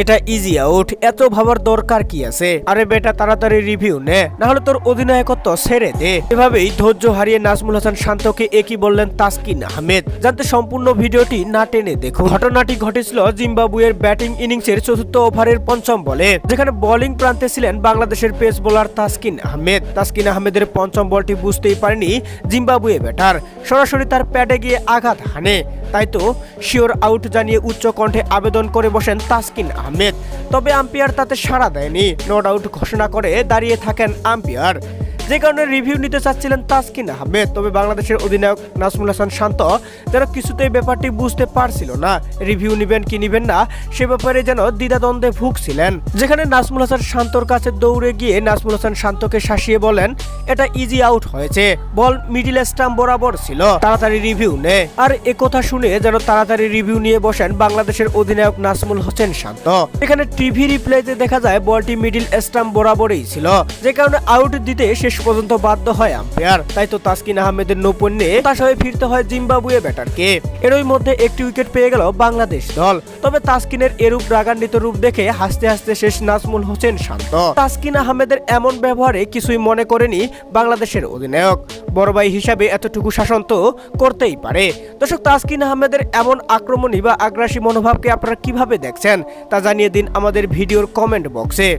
এটা easy out. এত ভাবার দরকার কি আছে? আরে বেটা, তাড়াতাড়ি রিভিউ নে। না হলে তোর অধিনায়কত্ব ছেড়ে দে। এভাবেই ধৈর্য হারিয়ে নাজমুল হাসান শান্তকে একই বললেন তাসকিন আহমেদ। জানতে সম্পূর্ণ ভিডিওটি না টেনে দেখুন। ঘটনাটি ঘটেছিল জিম্বাবুয়ের ব্যাটিং ইনিংসের চতুর্থ ওভারের পঞ্চম বলে, যেখানে বোলিং প্রান্তে ছিলেন বাংলাদেশের পেস বোলার তাসকিন আহমেদ। তাসকিন আহমেদের পঞ্চম বলটি বুঝতেই পারেনি জিম্বাবুয়ে ব্যাটার। সরাসরি তার প্যাডে গিয়ে আঘাত হানে। তাই তো শিওর আউট জানিয়ে উচ্চ কণ্ঠে আবেদন করে বসেন তাসকিন আহমেদ। তবে আম্পিয়ার তাতে সাড়া দেয়নি। নট আউট ঘোষণা করে দাঁড়িয়ে থাকেন আম্পায়ার। যে কারণে রিভিউ নিতে চাচ্ছিলেন তাসকিন আহমেদ। তবে বাংলাদেশের অধিনায়ক নাজমুল হাসান শান্ত যেন কিছুতেই ব্যাপারটি বুঝতে পারছিল না। রিভিউ নিবেন কি নিবেন না, সে ব্যাপারে যেন দ্বিধাদ্বন্দ্বে ভুগছিলেন। যেখানে নাজমুল হাসান শান্তর কাছে দৌড়ে গিয়ে নাজমুল হাসান শান্তকে শাসিয়ে বলেন, এটা ইজি আউট হয়েছে। বল মিডিল স্টাম্প বরাবর ছিল। তাড়াতাড়ি রিভিউ নে। আর এ কথা শুনে যেন তাড়াতাড়ি রিভিউ নিয়ে বসেন বাংলাদেশের অধিনায়ক নাজমুল হোসেন শান্ত। এখানে টিভি রিপ্লেতে দেখা যায় বলটি মিডিল স্টাম্প বরাবরই ছিল। যে কারণে আউট দিতে শেষ পর্যন্ত বাধ্য হয় আম্পায়ার। তাই তো তাসকিন আহমেদের নৌপণ্যে হতাশ হয়ে ফিরতে হয় জিম্বাবুয়ে ব্যাটারকে। এরই মধ্যে একটি উইকেট পেয়ে গেল বাংলাদেশ দল। তবে তাসকিনের এরূপ রাগান্বিত রূপ দেখে হাসতে হাসতে শেষ নাজমুল হোসেন শান্ত। তাসকিন আহমেদের এমন ব্যবহারে কিছুই মনে করেনি বাংলাদেশের অধিনায়ক। বড় ভাই হিসাবে এতটুকু শাসন তো করতেই পারে। দর্শক, তাসকিন আহমেদের এমন আক্রমণী বা আগ্রাসী মনোভাবকে আপনারা কীভাবে দেখছেন তা জানিয়ে দিন আমাদের ভিডিওর কমেন্ট বক্সে।